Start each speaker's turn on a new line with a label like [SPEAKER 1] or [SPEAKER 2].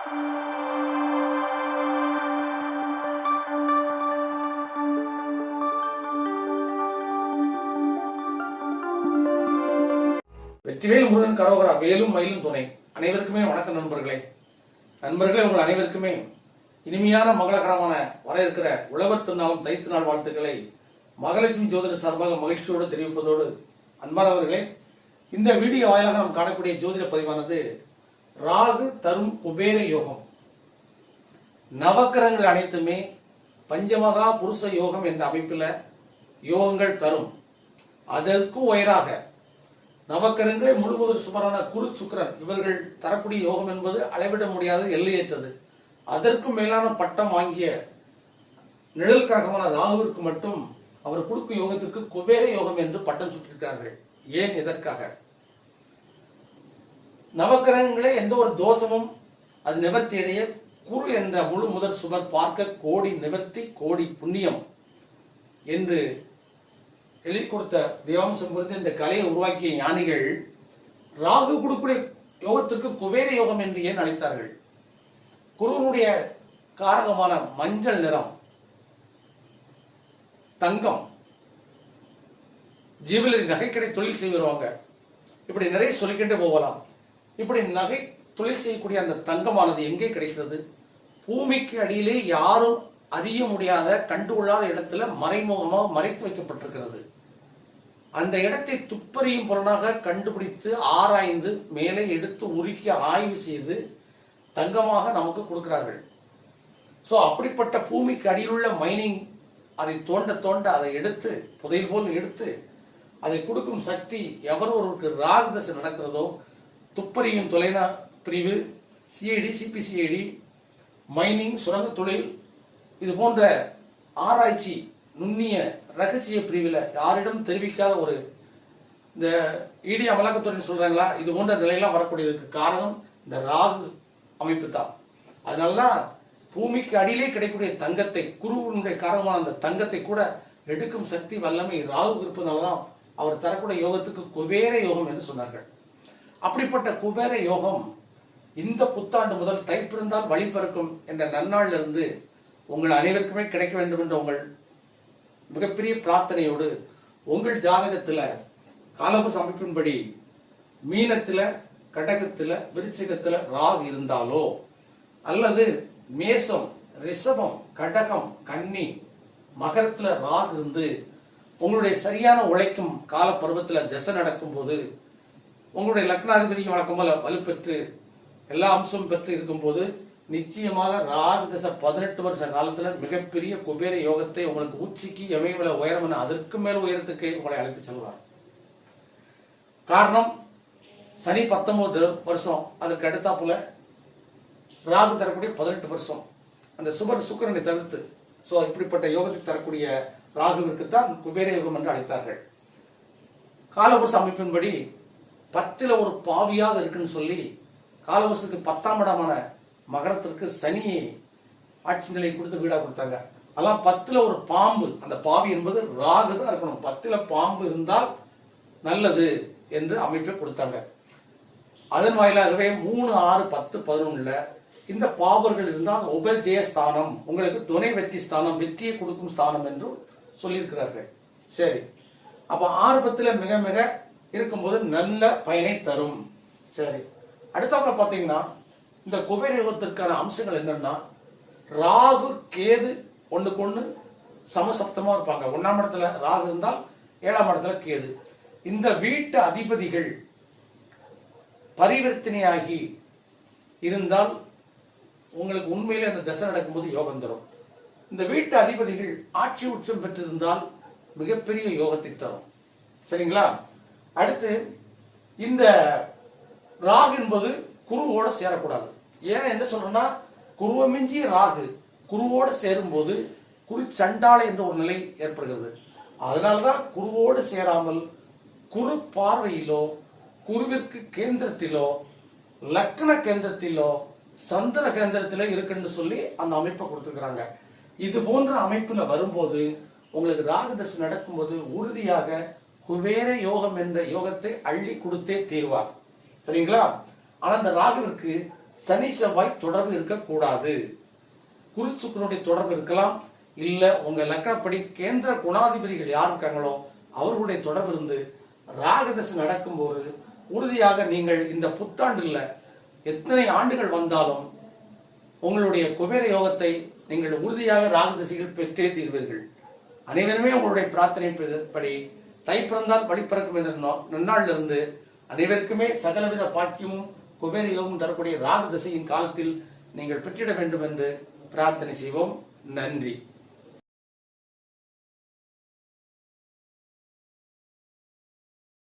[SPEAKER 1] வெற்றிவேல் முருகன் கரோகரா வேலும் மயிலும் துணை. அனைவருக்குமே வணக்கம் நண்பர்களே. நண்பர்களே உங்கள் அனைவருக்குமே இனிமையான மகளகரமான வர இருக்கிற உழவர் திருநாளும் தைத்து நாள் வாழ்த்துக்களை மகாலட்சுமி ஜோதிட சார்பாக மகிழ்ச்சியோடு தெரிவிப்பதோடு அன்பானவர்களே இந்த வீடியோ வாயிலாக நாம் காணக்கூடிய ஜோதிட பதிவானது ராகு தரும் குபேர யோகம். நவக்கிரகங்கள் அனைத்துமே பஞ்சமகா புருஷ யோகம் என்ற அமைப்பில் யோகங்கள் தரும். அதற்கும் உயராக நவக்கரங்களே முழுவதும் சுமரான குரு சுக்கிரன் இவர்கள் தரக்கூடிய யோகம் என்பது அளவிட முடியாத எல்லையற்றது. அதற்கும் மேலான பட்டம் வாங்கிய நிழல் கிரகமான ராகுவிற்கு மட்டும் அவர் கொடுக்கும் யோகத்திற்கு குபேர யோகம் என்று பட்டம் சுட்டிருக்கிறார்கள். ஏன் இதற்காக? நவக்கிரகங்களே எந்த ஒரு தோஷமும் அது நிவர்த்தி அடைய குரு என்ற முழு முதற் சுவர் பார்க்க கோடி நிவர்த்தி கோடி புண்ணியம் என்று எழுதி கொடுத்த தேவாம்சம் புரிந்து இந்த கலையை உருவாக்கிய ஞானிகள் ராகு குடுக்குடைய யோகத்திற்கு குபேர யோகம் என்று ஏன் அழைத்தார்கள்? குருவனுடைய காரகமான மஞ்சள் நிறம் தங்கம் ஜீவலரி நகைக்கடை தொழில் செய்து வருவாங்க இப்படி நிறைய சொல்லிக்கிட்டே போகலாம். இப்படி நகை தொழில் செய்யக்கூடிய அந்த தங்கமானது எங்கே கிடைக்கிறது? பூமிக்கு அடியிலே யாரும் அறிய முடியாத கண்டுகொள்ளாத இடத்துல மறைமுகமாக மறைத்து வைக்கப்பட்டிருக்கிறது. அந்த இடத்தை துப்பறியும் பொருளாக கண்டுபிடித்து ஆராய்ந்து மேலே எடுத்து உருக்கி ஆய்வு செய்து தங்கமாக நமக்கு கொடுக்கிறார்கள். ஸோ அப்படிப்பட்ட பூமிக்கு அடியில் உள்ள மைனிங் அதை தோண்ட தோண்ட அதை எடுத்து புதையல் போல் எடுத்து அதை கொடுக்கும் சக்தி எவர் ஒருவருக்கு ராகதசை நடக்கிறதோ துப்பறியும் தொலைநா பிரிவு சிஐடி சிபிசிஐடி மைனிங் சுரங்க தொழில் இது போன்ற ஆராய்ச்சி நுண்ணிய ரகசிய பிரிவில் யாரிடம் தெரிவிக்காத ஒரு இந்த இடி அமலாக்கத்துறை சொல்கிறாங்களா இது போன்ற நிலையெல்லாம் வரக்கூடியதுக்கு காரணம் இந்த ராகு அமைப்பு தான். அதனால தான் பூமிக்கு அடியிலே கிடைக்கக்கூடிய தங்கத்தை குருவினுடைய காரணமான அந்த தங்கத்தை கூட எடுக்கும் சக்தி வல்லமை ராகு இருப்பதனால தான் அவர் தரக்கூடிய யோகத்துக்கு குபேர யோகம் என்று சொன்னார்கள். அப்படிப்பட்ட குபேர யோகம் இந்த புத்தாண்டு முதல் தைப்பிருந்தால் வழி பிறக்கும் என்ற நன்னாளில் இருந்து உங்கள் அனைவருக்குமே கிடைக்க வேண்டும் என்ற உங்கள் மிகப்பெரிய பிரார்த்தனையோடு உங்கள் ஜாதகத்தில் காலபுச அமைப்பின்படி மீனத்தில் கடகத்தில் விருச்சிகத்தில் ராகு இருந்தாலோ அல்லது மேசம் ரிஷபம் கடகம் கன்னி மகரத்தில் ராகு இருந்து உங்களுடைய சரியான உழைக்கும் கால பருவத்துல திசை நடக்கும் போது உங்களுடைய லக்னாதிபதியும் வழக்கம் போல வலுப்பெற்று எல்லா அம்சமும் பெற்று இருக்கும்போது நிச்சயமாக ராகு தசை பதினெட்டு வருஷ காலத்துல மிகப்பெரிய குபேர யோகத்தை உங்களுக்கு உச்சிக்கு எமைவில உயரம் என அதற்கு மேல் உயரத்துக்கு உங்களை அழைத்து செல்வார். காரணம் சனி பத்தொன்பது வருஷம் அதற்கு அடுத்தாப்புல ராகு தரக்கூடிய பதினெட்டு வருஷம். அந்த சுபர் சுக்கரனை தவிர்த்து ஸோ இப்படிப்பட்ட யோகத்தை தரக்கூடிய ராகுவிற்கு தான் குபேர யோகம் என்று அழைத்தார்கள். காலபுருஷ அமைப்பின்படி பத்தில் ஒரு பாவியாக இருக்குன்னு சொல்லி காலவசத்துக்கு பத்தாம் இடமான மகரத்திற்கு சனியை ஆட்சி நிலை கொடுத்து வீடாக கொடுத்தாங்க. அதெல்லாம் பத்தில் ஒரு பாம்பு அந்த பாவி என்பது ராகு தான் இருக்கணும். பத்தில் பாம்பு இருந்தால் நல்லது என்று அமைப்பை கொடுத்தாங்க. அதன் வாயிலாகவே மூணு ஆறு பத்து பதினொன்றில் இந்த பாபர்கள் இருந்தால் உபஜய ஸ்தானம் உங்களுக்கு துணை வெற்றி ஸ்தானம் வெற்றியை கொடுக்கும் ஸ்தானம் என்று சொல்லியிருக்கிறார்கள். சரி. அப்போ ஆறு பத்தில் மிக மிக இருக்கும்போது நல்ல பயனை தரும். சரி. அடுத்தாப்புல பாத்தீங்கன்னா இந்த குபேர யுகத்திற்கான அம்சங்கள் என்னன்னா ராகு கேது ஒண்ணுக்கு ஒண்ணு சமசப்தமா இருப்பாங்க. ஒன்னாம் இடத்துல ராகு இருந்தால் ஏழாம் இடத்துல கேது. இந்த வீட்டு அதிபதிகள் பரிவர்த்தனையாகி இருந்தால் உங்களுக்கு உண்மையிலே அந்த தசை நடக்கும்போது யோகம் தரும். இந்த வீட்டு அதிபதிகள் ஆட்சி உச்சம் பெற்றிருந்தால் மிகப்பெரிய யோகத்தை தரும். சரிங்களா? அடுத்து இந்த ராகு என்பது குருவோட சேரக்கூடாது. ஏன் என்ன சொல்றேன்னா குருவமிஞ்சி ராகு குருவோடு சேரும்போது குரு சண்டாளை என்ற ஒரு நிலை ஏற்படுகிறது. அதனால்தான் குருவோடு சேராமல் குரு பார்வையிலோ குருவிற்கு கேந்திரத்திலோ லக்ன கேந்திரத்திலோ சந்திர கேந்திரத்திலோ இருக்குன்னு சொல்லி அந்த அமைப்பை கொடுத்துருக்குறாங்க. இது போன்ற அமைப்புல வரும்போது உங்களுக்கு ராகு தசை நடக்கும்போது உறுதியாக குபேர யோகம் என்ற யோகத்தை அள்ளி கொடுத்தே தீர்வார். சரிங்களா? ஆனா அந்த ராகுவிற்கு சனி செவ்வாய் தொடர்பு இருக்கக்கூடாது. குருச்சுக்கனுடைய தொடர்பு இருக்கலாம். இல்ல உங்க லக்கணப்படி கேந்திர குணாதிபதிகள் யார் இருக்காங்களோ அவர்களுடைய தொடர்பு இருந்து ராகதசை நடக்கும்போது உறுதியாக நீங்கள் இந்த புத்தாண்டுல எத்தனை ஆண்டுகள் வந்தாலும் உங்களுடைய குபேர யோகத்தை நீங்கள் உறுதியாக ராகதசைகள் பெற்றே தீர்வீர்கள். அனைவருமே உங்களுடைய பிரார்த்தனை படி தை பிறந்தால் வழி பிறக்கும் என்ற நா- நன்னாளிலிருந்து அனைவருக்குமே சகலவித பாக்கியமும் குபேர யோகம் தரக்கூடிய ராகு திசையின் காலத்தில் நீங்கள் பெற்றிட வேண்டும் என்று பிரார்த்தனை செய்வோம். நன்றி.